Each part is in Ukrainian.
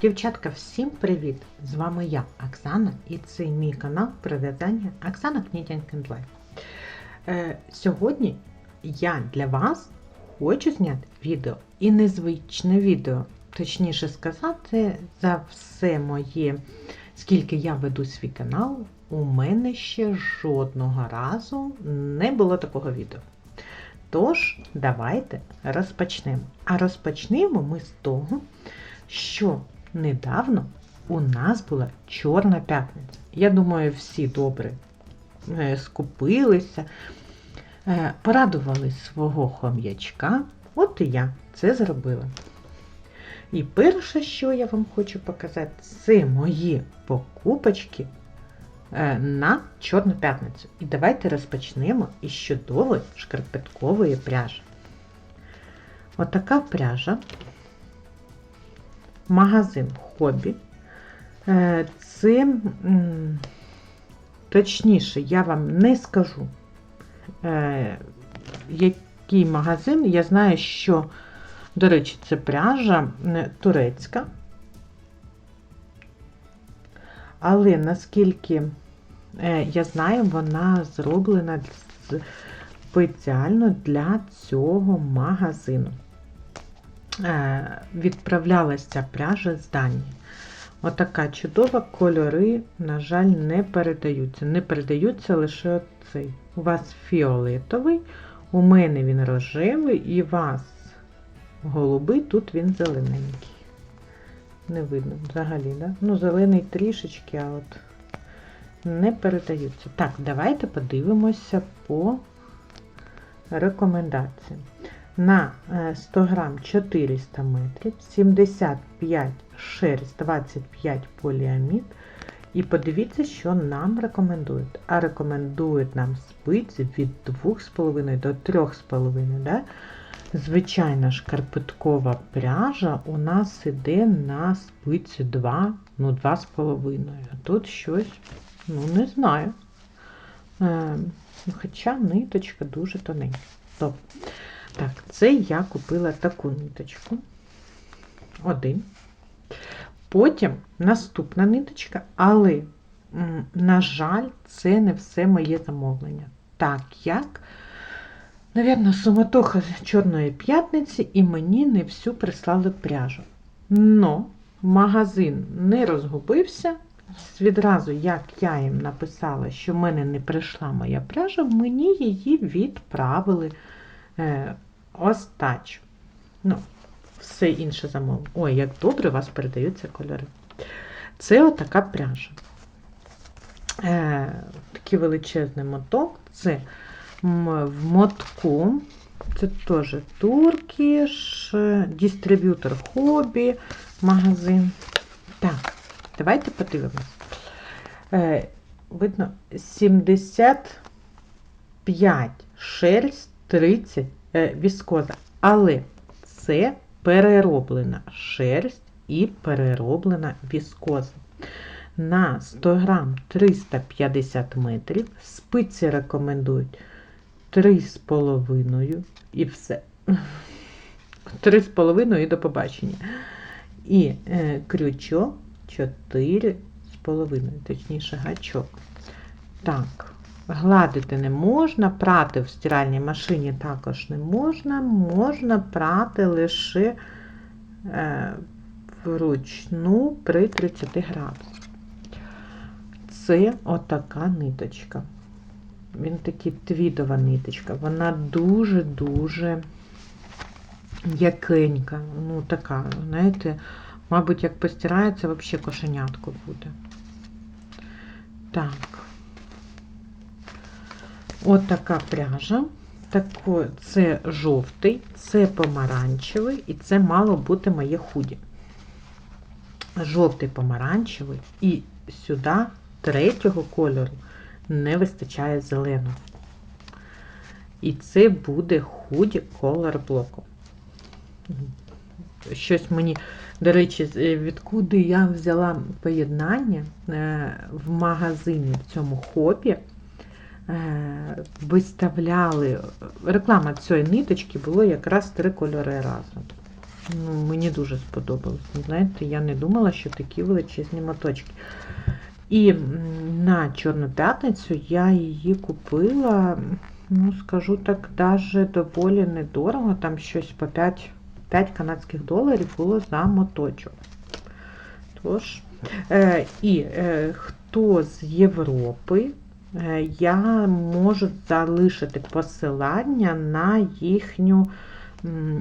Дівчатка, всім привіт! З вами я, Оксана, і це мій канал про в'язання Оксана Knitting and. Е, сьогодні я для вас хочу зняти відео і незвичне відео. Точніше сказати, за все моє, скільки я веду свій канал, у мене ще жодного разу не було такого відео. Тож, давайте розпочнемо. А розпочнемо ми з того, що недавно у нас була Чорна п'ятниця. Я думаю, всі добре е, скупилися, е, порадували свого хом'ячка. От і я це зробила. І перше, що я вам хочу показати, це мої покупочки е, на Чорну п'ятницю. І давайте розпочнемо із чудової шкарпеткової пряжі. Отака пряжа магазин хобі. Е, це, точніше, я вам не скажу, е, який магазин. Я знаю, що, до речі, це пряжа турецька. Але наскільки е, я знаю, вона зроблена спеціально для цього магазину. Е, відправлялася пряжа з Данії. Отака чудова кольори, на жаль, не передаються. Не передаються лише цей. У вас фіолетовий, у мене він рожевий, і у вас голубий, тут він зелененький. Не видно взагалі, да? Ну, зелений трішечки, а от не передаються. Так, давайте подивимося по рекомендаціям на 100 е, грам 400 метрів, 75 шерсть, 25 поліамід. І подивіться, що нам рекомендують. А рекомендують нам спиці від 2,5 до 3,5. Да? Звичайна шкарпеткова пряжа у нас іде на спиці 2, ну 2,5. Тут щось, ну не знаю. Е, Хоча ниточка дуже тоненька. Добре. Так, це я купила таку ниточку. Один. Потім наступна ниточка, але, на жаль, це не все моє замовлення. Так як, навірно, суматоха Чорної п'ятниці, і мені не всю прислали пряжу. Но магазин не розгубився. Відразу, як я їм написала, що в мене не прийшла моя пряжа, мені її відправили. Е, остачу. Ну, все інше замовлення. Ой, як добре у вас передаються кольори. Це отака пряжа. Е, Такий величезний моток. Це в мотку. Це теж Туркіш, дистриб'ютор хобі, магазин. Так, давайте подивимось. Е, Видно, 75 шерсть, 30 Е, віскоза. Але це перероблена шерсть і перероблена віскоза. На 100 грам 350 метрів. Спиці рекомендують 3,5 і все. 3,5 і до побачення. І е, крючок 4,5, точніше, гачок. Так, Гладити не можна, прати в стиральній машині також не можна, можна прати лише е, вручну при 30 градусах. Це отака ниточка. Він такий твідова ниточка. Вона дуже-дуже якенька. Ну, така, знаєте, мабуть, як постирається, взагалі кошенятко буде. Так. От така пряжа. Тако, це жовтий, це помаранчевий, і це мало бути моє худі. Жовтий помаранчевий, і сюди третього кольору не вистачає зеленого. І це буде худі колор блоку. Щось мені, до речі, відкуди я взяла поєднання е, в магазині в цьому хобі. Е, виставляли, реклама цієї ниточки було якраз три кольори разом. Ну, мені дуже сподобалось. Знаєте, я не думала, що такі величезні моточки. І на Чорну п'ятницю я її купила, ну, скажу так, даже доволі недорого. Там щось по 5, 5 канадських доларів було за моточок. Тож, е, і е, хто з Європи, я можу залишити посилання на їхню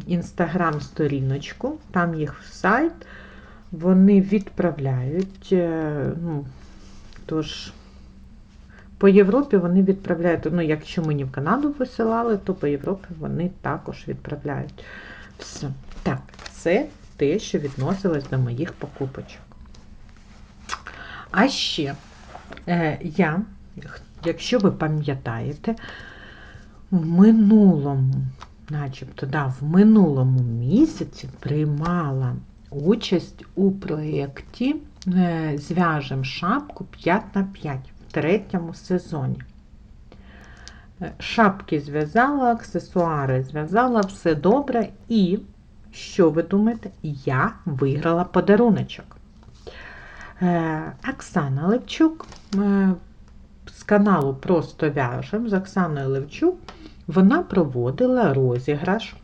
інстаграм-сторіночку, там їх сайт, вони відправляють. е, ну, Тож, по Європі вони відправляють, ну, якщо мені в Канаду висилали, то по Європі вони також відправляють. Все. Так, це те, що відносилось до моїх покупочок. А ще е, я, якщо ви пам'ятаєте, в минулому, начебто, да, в минулому місяці приймала участь у проєкті е, Зв'яжем шапку 5 на 5 в третьому сезоні. Е, Шапки зв'язала, аксесуари зв'язала, все добре. І, що ви думаєте, я виграла подаруночок. Е, Оксана Левчук каналу Просто в'яжем з Оксаною Левчук, вона проводила розіграш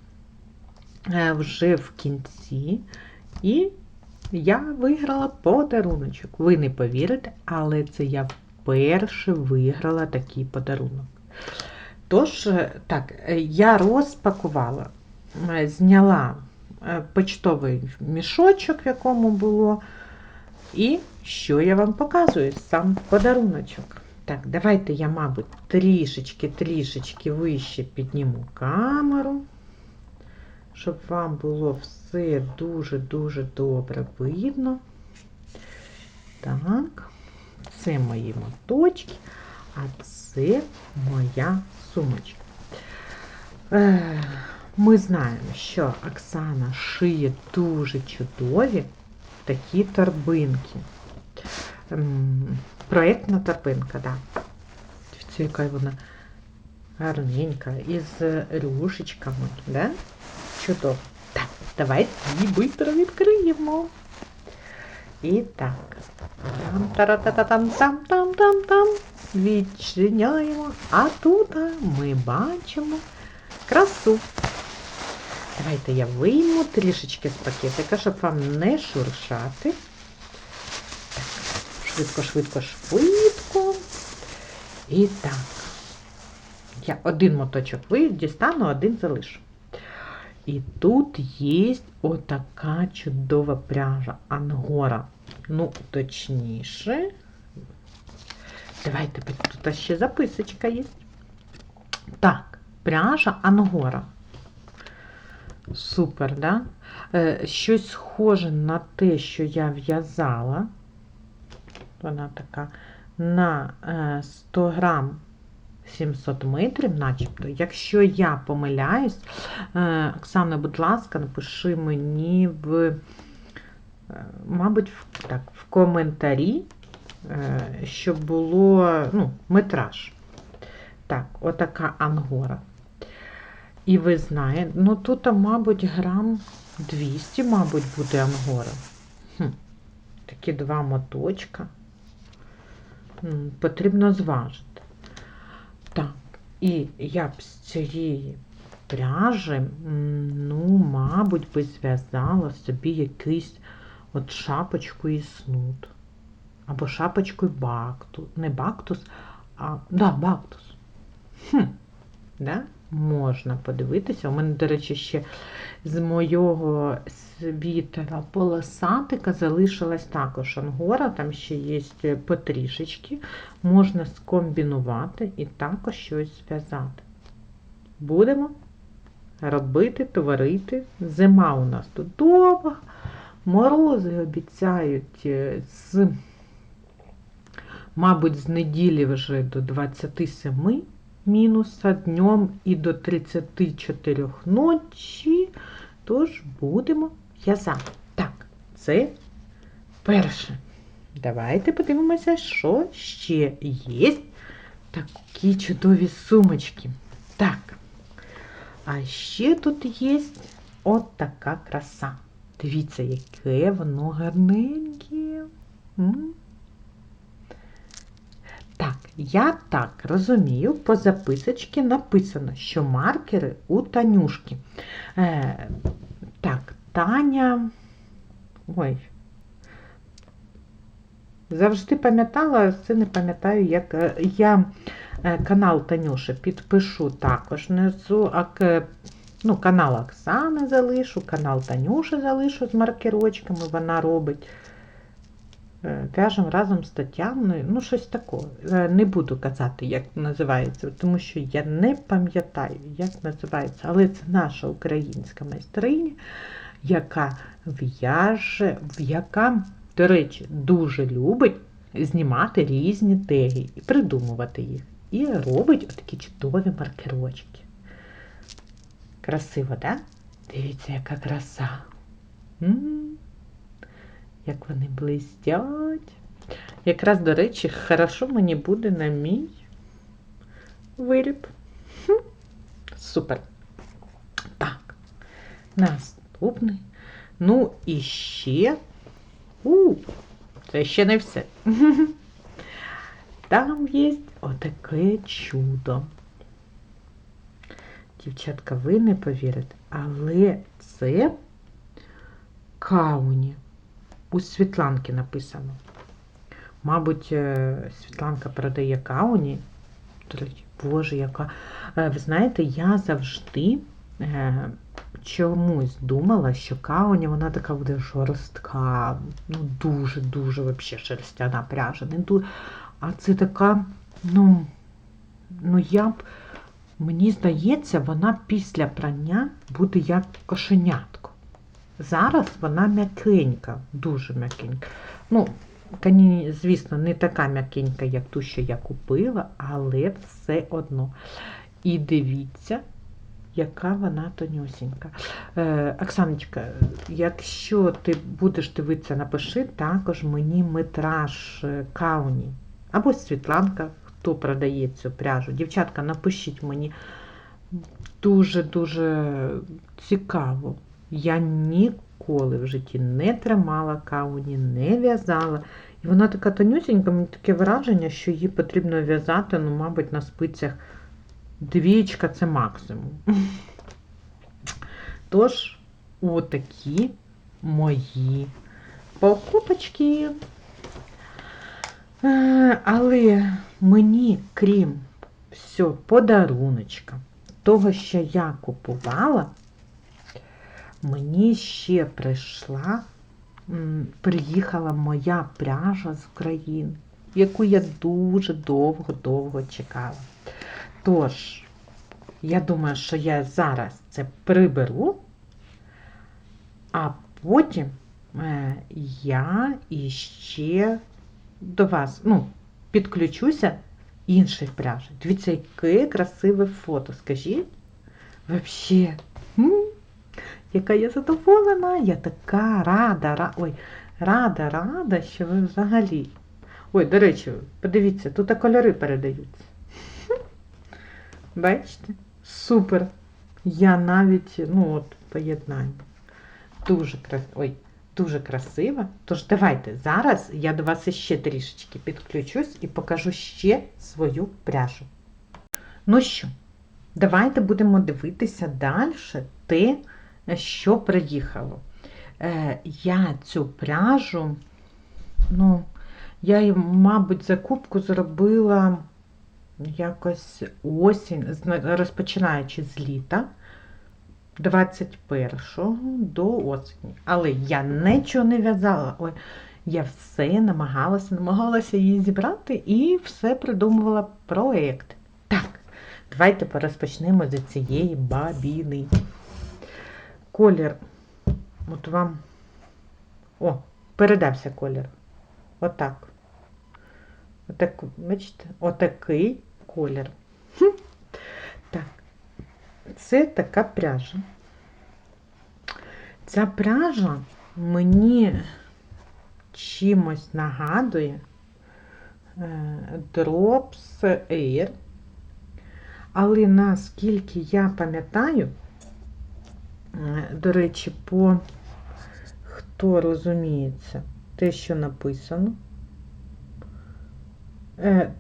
е, вже в кінці, і я виграла подаруночок. Ви не повірите, але це я вперше виграла такий подарунок. Тож, е, так, е, я розпакувала, зняла почтовий мішочок, в якому було. І що я вам показую? Сам подаруночок. Так, давайте я, мабуть, трішечки-трішечки вище підніму камеру, щоб вам було все дуже-дуже добре видно. Так, це мої моточки, а це моя сумочка. Е, Ми знаємо, що Оксана шиє дуже чудові такі торбинки. Проєктна так. Да. Це яка вона гарненька, із рюшечками, да? Чудово. Так, давайте її швидко відкриємо. І так. там та та та там там там там там Відчиняємо. А тут ми бачимо красу. Давайте я вийму трішечки з пакетика, щоб вам не шуршати. Швидко, швидко, швидко. І так. Я один моточок дістану, один залишу. І тут є отака чудова пряжа Ангора. Ну, точніше. Давайте тут ще записочка є. Так, пряжа Ангора. Супер, да? Е, щось схоже на те, що я в'язала. Вона така на 100 грам 700 метрів, начебто. Якщо я помиляюсь, е, Оксана, будь ласка, напиши мені в, е, мабуть, так, в коментарі, щоб було ну, метраж. Так, отака ангора. І ви знаєте, ну тут, мабуть, грам 200, мабуть, буде ангора. Хм, Такі два моточка. Потрібно зважити. Так, і я б з цієї пряжі, ну, мабуть, би зв'язала собі якийсь от шапочку і снуд. Або шапочку бактус. Не бактус, а да, бактус. Хм, да? можна подивитися. У мене, до речі, ще з моєго світера полосатика залишилась також ангора, там ще є потрішечки. Можна скомбінувати і також щось зв'язати. Будемо робити, творити. Зима у нас тут довга. Морози обіцяють е, з, мабуть, з неділі вже до 27 мінуса днем і до 34 ночі. Тож будемо в'язати. Так, це перше. Давайте подивимося, що ще є такі чудові сумочки. Так, а ще тут є от така краса. Дивіться, яке воно гарненьке. Так, я так розумію, по записочці написано, що маркери у Танюшки. Е, так, Таня. Ой. Завжди пам'ятала, це не пам'ятаю, як е, я е, канал Танюші підпишу також внизу, а ну, канал Оксани залишу, канал Танюші залишу з маркерочками, вона робить. Е, В'яжемо разом з Тетяною, ну щось таке. Не буду казати, як називається, тому що я не пам'ятаю, як називається, але це наша українська майстриня, яка в'яже, яка, до речі, дуже любить знімати різні теги і придумувати їх. І робить отакі чудові маркерочки. Красиво? Да? Дивіться, яка краса. М. Як вони блистять. Якраз, до речі, хорошо мені буде на мій виріб. Хм. Супер. Так, наступний. Ну і ще. У, це ще не все. Там є отаке чудо. Дівчатка, ви не повірите, але це кауні. У Світланки написано. Мабуть, е, Світланка продає кауні. Боже, яка. Е, Ви знаєте, я завжди е, чомусь думала, що кауні вона така буде жорстка, ну дуже-дуже вообще шерстяна пряжа. Не ду... А це така, ну, ну я б, мені здається, вона після прання буде як кошенятко. Зараз вона м'якенька, дуже м'якенька. Ну, звісно, не така м'якенька, як ту, що я купила, але все одно. І дивіться, яка вона тонюсінька. Е, Оксаночка, якщо ти будеш дивитися, напиши також мені метраж е, кауні. Або Світланка, хто продає цю пряжу. Дівчатка, напишіть мені дуже-дуже цікаво. Я ніколи в житті не тримала кауні, не в'язала. І вона така тонюсінька, мені таке враження, що її потрібно в'язати, ну, мабуть, на спицях двічка це максимум. Тож, отакі мої покупочки. Е, Але мені, крім всього, подаруночка, того, що я купувала, мені ще прийшла, приїхала моя пряжа з України, яку я дуже довго-довго чекала. Тож, я думаю, що я зараз це приберу, а потім е, я іще до вас ну, підключуся інших пряжі. Дивіться, яке красиве фото, скажіть. М, яка я задоволена, я така рада, ра... ой, рада, рада, що ви взагалі. Ой, до речі, подивіться, тут і кольори передаються. Бачите? Супер. Я навіть, ну от, поєднання. Дуже красиво. Ой, дуже красиво. Тож давайте зараз я до вас ще трішечки підключусь і покажу ще свою пряжу. Ну що, давайте будемо дивитися далі те, що приїхало. Е, я цю пряжу, ну, я, мабуть, закупку зробила якось осінь, розпочинаючи з літа 21 до осені. Але я нічого не в'язала. Ой, я все намагалася, намагалася її зібрати і все придумувала проєкт. Так, давайте розпочнемо з цієї бабіни. Колір. От вам. О, передався колір. Отак. Отак, бачите, отакий колір. Так, це така пряжа. Ця пряжа мені чимось нагадує е, Drops Air. Але наскільки я пам'ятаю, Е, До речі, по хто розуміється, те, що написано,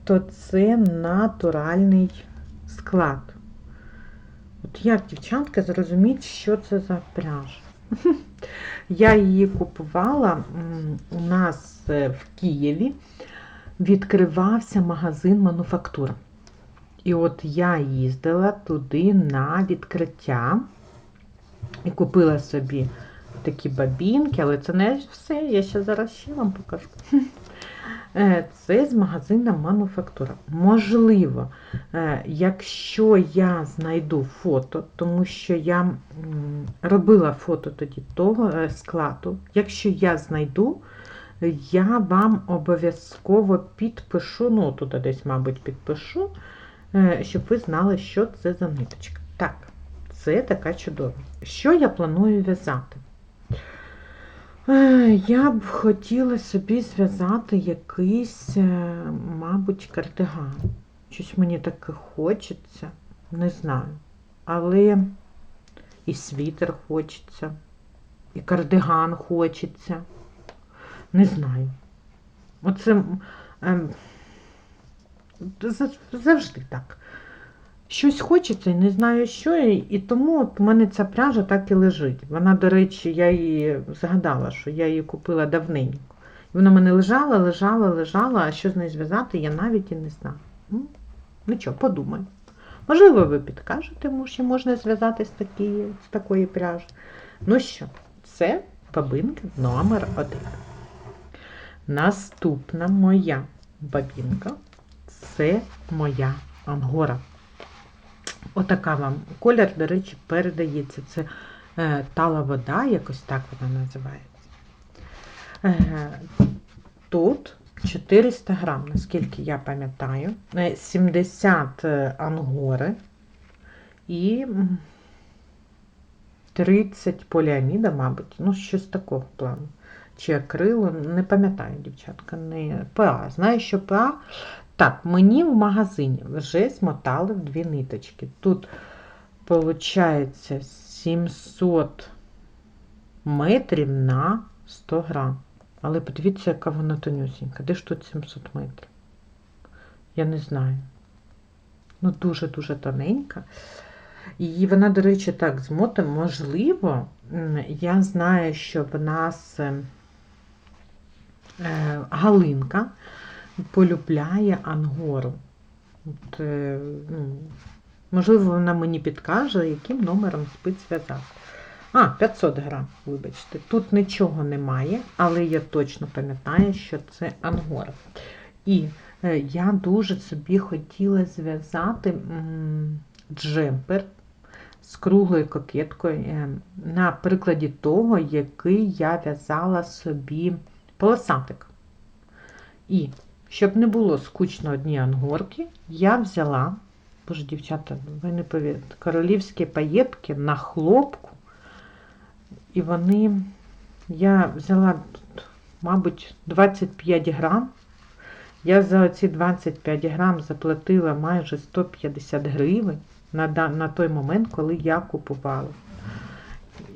то це натуральний склад. От як дівчатка зрозуміть, що це за пряжа? Я її купувала у нас е, в Києві. Відкривався магазин мануфактура. І от я їздила туди на відкриття і купила собі такі бабінки, але це не все, я ще зараз ще вам покажу. Е, Це з магазина мануфактура. Можливо, е, якщо я знайду фото, тому що я робила фото тоді того е, складу, якщо я знайду, я вам обов'язково підпишу, ну тут десь, мабуть, підпишу, щоб ви знали, що це за ниточка. Так, це така чудова. Що я планую в'язати? Е, Я б хотіла собі зв'язати якийсь, е, мабуть, кардиган. Щось мені таке хочеться, не знаю. Але і світер хочеться, і кардиган хочеться. Не знаю. Оце ем, завжди так. Щось хочеться і не знаю що, і, тому от у мене ця пряжа так і лежить. Вона, до речі, я її згадала, що я її купила давненько. І вона в мене лежала, лежала, лежала, а що з нею зв'язати, я навіть і не знаю. Ну, Нічого, подумаю. Можливо, ви підкажете, що можна зв'язати з, такі, з такої пряжі. Ну що, це бабинка номер один. Наступна моя бабінка це моя ангора. Отака вам колір, до речі, передається. Це е, тала вода, якось так вона називається. Е, тут 400 грам, наскільки я пам'ятаю, Е, 70 ангори і 30 поліаміда, мабуть, ну, щось такого плану. Чи акрилу, не пам'ятаю, дівчатка, не ПА. Знаю, що ПА. Так, мені в магазині вже смотали в дві ниточки. Тут, виходить, 700 метрів на 100 грам. Але подивіться, яка вона тонюсінька. Де ж тут 700 метрів? Я не знаю. Ну, дуже-дуже тоненька. І вона, до речі, так, з мотом, можливо, я знаю, що в нас е, е, Галинка полюбляє ангору. От, е, ну, можливо, вона мені підкаже, яким номером спиць зв'язати. А, 500 грам, вибачте. Тут нічого немає, але я точно пам'ятаю, що це ангора. І е, я дуже собі хотіла зв'язати джемпер з круглою кокеткою е, на прикладі того, який я в'язала собі полосатик. І щоб не було скучно одні ангорки, я взяла, боже, дівчата, ви не повірите, королівські паєтки на хлопку. І вони, я взяла, мабуть, 25 грам. Я за ці 25 грам заплатила майже 150 гривень на, на той момент, коли я купувала.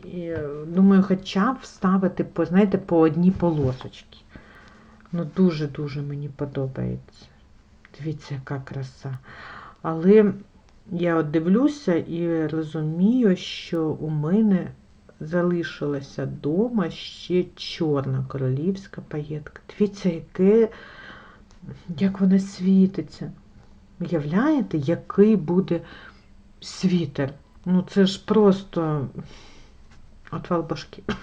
І, думаю, хоча б вставити, знаєте, по одній полосочці. Ну, дуже-дуже мені подобається. Дивіться, яка краса. Але я от дивлюся і розумію, що у мене залишилася вдома ще чорна королівська паєтка. Дивіться, яке, як вона світиться. Уявляєте, який буде світер? Ну, це ж просто отвал башки.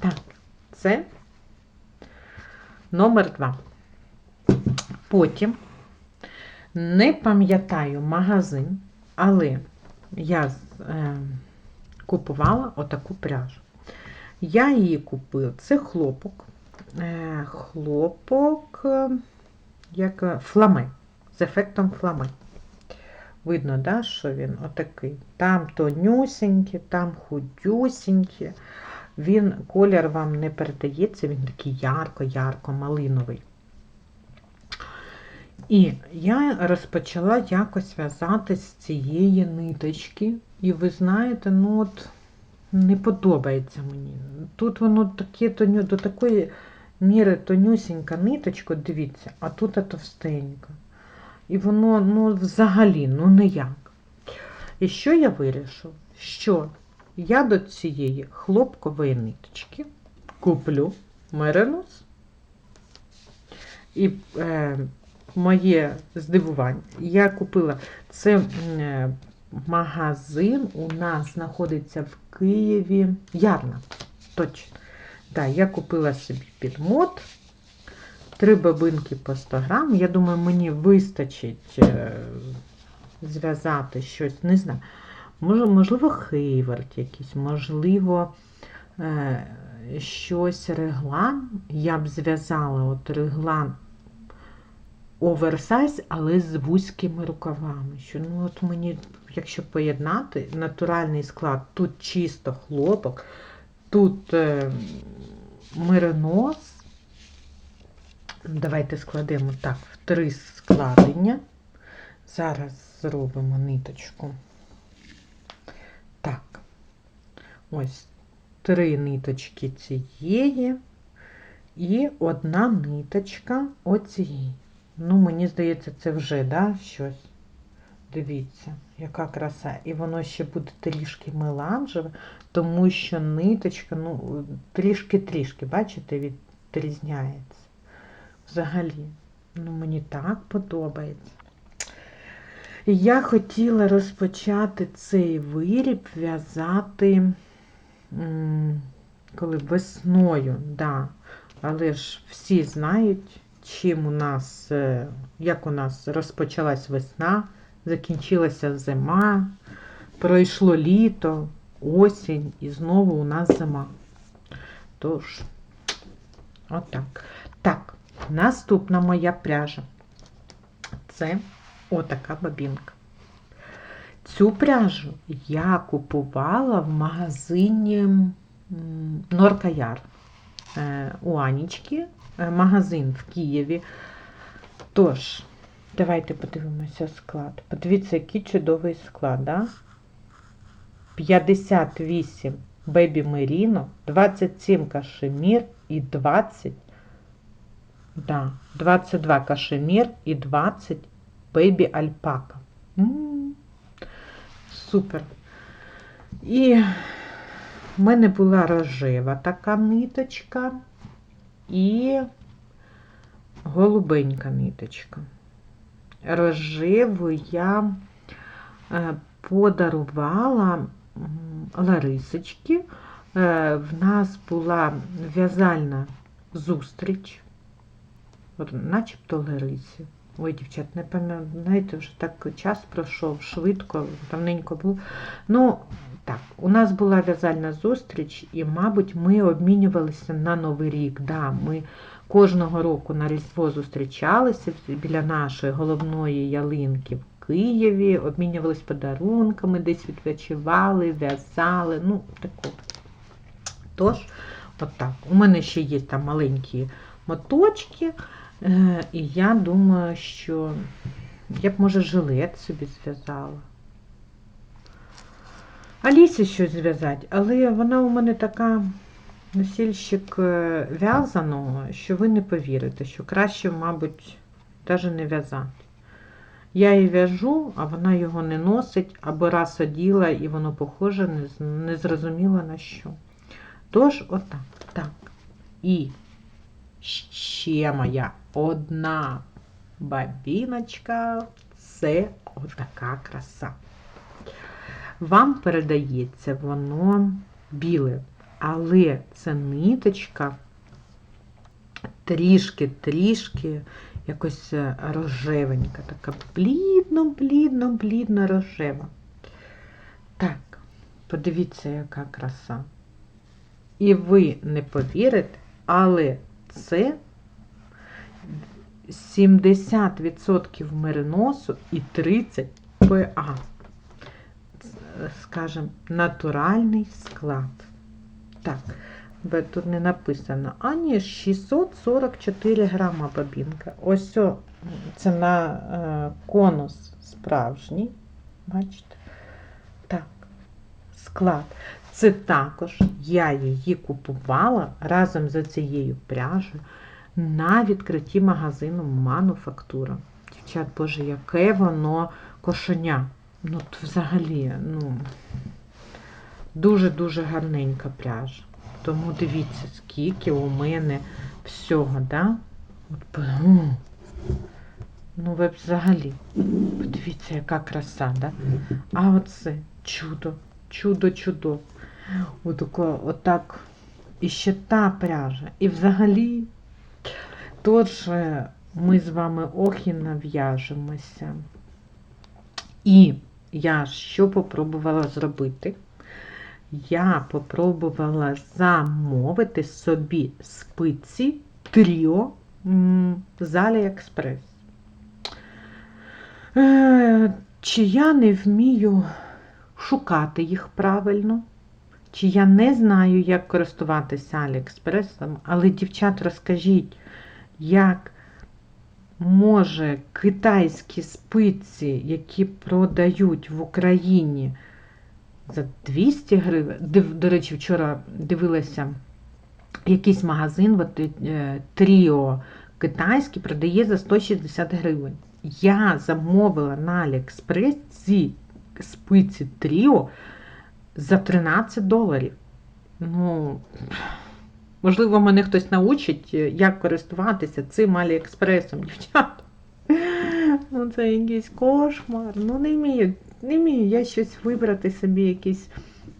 Так, це номер два. Потім не пам'ятаю магазин, але я е, купувала отаку пряжу. Я її купила. Це хлопок. Е, хлопок, е, як е, фламе, з ефектом фламе. Видно, да, що він отакий. Там тонюсенький, там худюсенький. Він, колір вам не передається, він такий ярко-ярко малиновий. І я розпочала якось в'язати з цієї ниточки. І ви знаєте, ну от не подобається мені. Тут воно таке тоню, до такої міри тонюсінька ниточка, дивіться, а тут товстенька. І воно ну, взагалі ну ніяк. І що я вирішив? Що я до цієї хлопкової ниточки куплю меринос. І е, моє здивування, я купила це е, магазин у нас знаходиться в Києві. Ярна. Точно. Да, я купила собі підмот. Три бабинки по 100 грам. Я думаю, мені вистачить е, зв'язати щось, не знаю. Можливо, хейвард якийсь, можливо, е, щось реглан. Я б зв'язала от реглан оверсайз, але з вузькими рукавами. Що, ну, от мені, якщо поєднати, натуральний склад, тут чисто хлопок, тут е, меринос. Давайте складемо так, в три складення. Зараз зробимо ниточку. Так, ось три ниточки цієї і одна ниточка оцієї. Ну, мені здається, це вже, да, щось. Дивіться, яка краса. І воно ще буде трішки меланжеве, тому що ниточка, ну, трішки-трішки, бачите, відрізняється. Взагалі, ну, мені так подобається. Я хотіла розпочати цей виріб в'язати, коли весною, да. але ж всі знають, чим у нас, е, як у нас розпочалась весна, закінчилася зима, пройшло літо, осінь і знову у нас зима. Тож, отак. Так, наступна моя пряжа. Це отака бабінка. Цю пряжу я купувала в магазині Норкаяр е, у Анічки Е, магазин в Києві. Тож, давайте подивимося склад. Подивіться, який чудовий склад, да? 58 Бебі Меріно, 27 кашемір і 20. Да, 22 кашемір і 20 Бебі Альпака. М -м -м, супер. І в мене була рожева така ниточка і голубенька ниточка. Рожеву я е, подарувала Ларисочки. Е, в нас була в'язальна зустріч, начебто Ларисі. Ой, дівчат, не пам'ятаєте, вже так час пройшов швидко, давненько було. Ну, так, у нас була в'язальна зустріч, і, мабуть, ми обмінювалися на Новий рік. Да, Ми кожного року на Різдво зустрічалися біля нашої головної ялинки в Києві, обмінювалися подарунками, десь відпочивали, в'язали. ну, тако. Тож, отак. У мене ще є там маленькі моточки, і я думаю, що я б, може, жилет собі зв'язала. Алісі щось зв'язати, але вона у мене така носільщик е, в'язаного, що ви не повірите, що краще, мабуть, навіть не в'язати. Я її в'яжу, а вона його не носить, або раз оділа, і воно похоже, не зрозуміла на що. Тож, отак. Так. І ще моя одна бабіночка це отака краса. Вам передається воно біле, але це ниточка трішки-трішки якось рожевенька, така блідно-блідно-блідно рожева. Так, подивіться, яка краса. І ви не повірите, але це 70% мериносу і 30 ПА скажімо, натуральний склад. Так, тут не написано. А ні, 644 грама бобінка. Ось це на е, конус справжній. Бачите? Так, склад. Це також я її купувала разом з цією пряжею на відкритті магазину Мануфактура. Дівчат, боже, яке воно кошеня. Ну, взагалі, ну, дуже-дуже гарненька пряжа. Тому дивіться, скільки у мене всього, да? Ну, ви взагалі, подивіться, яка краса, да? А оце чудо, чудо, чудо. Отако, отак. І ще та пряжа. І взагалі, тож е, ми з вами ох і нав'яжемося. І я що попробувала зробити? Я попробувала замовити собі спиці Тріо з Аліекспрес. Е, Чи я не вмію шукати їх правильно, чи я не знаю, як користуватися Аліекспресом, але, дівчат, розкажіть, як може китайські спиці, які продають в Україні за 200 гривень. До речі, вчора дивилася якийсь магазин, от, е, Тріо китайський продає за 160 гривень. Я замовила на Аліекспрес ці спиці Тріо за 13 доларів. Ну, можливо, мене хтось научить, е, як користуватися цим Аліекспресом, дівчата. Ну, це якийсь кошмар. Ну, не вмію, не вмію я щось вибрати собі якийсь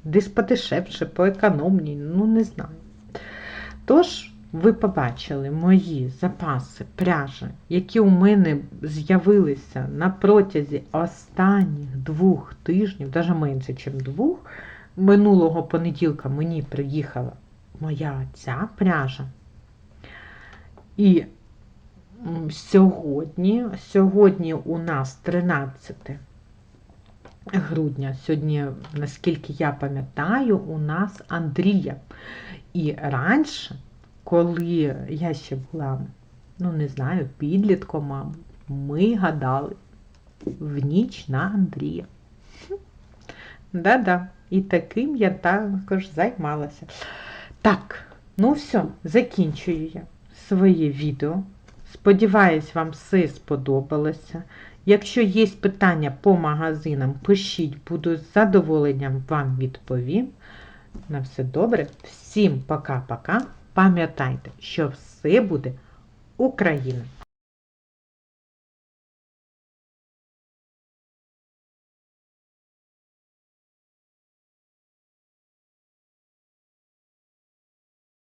десь подешевше, поекономній, ну не знаю. Тож, ви побачили мої запаси пряжі, які у мене з'явилися на протязі останніх двох тижнів, навіть менше, ніж двох. Минулого понеділка мені приїхала моя ця пряжа. І сьогодні, сьогодні у нас 13 грудня. Сьогодні, наскільки я пам'ятаю, у нас Андрія. І раніше, коли я ще була, ну не знаю, підлітком, ми гадали в ніч на Андрія. Да-да, і таким я також займалася. Так, ну все, закінчую я своє відео. Сподіваюсь, вам все сподобалося. Якщо є питання по магазинам, пишіть, буду з задоволенням вам відповім. На все добре. Всім пока-пока. Пам'ятайте, що все буде Україна!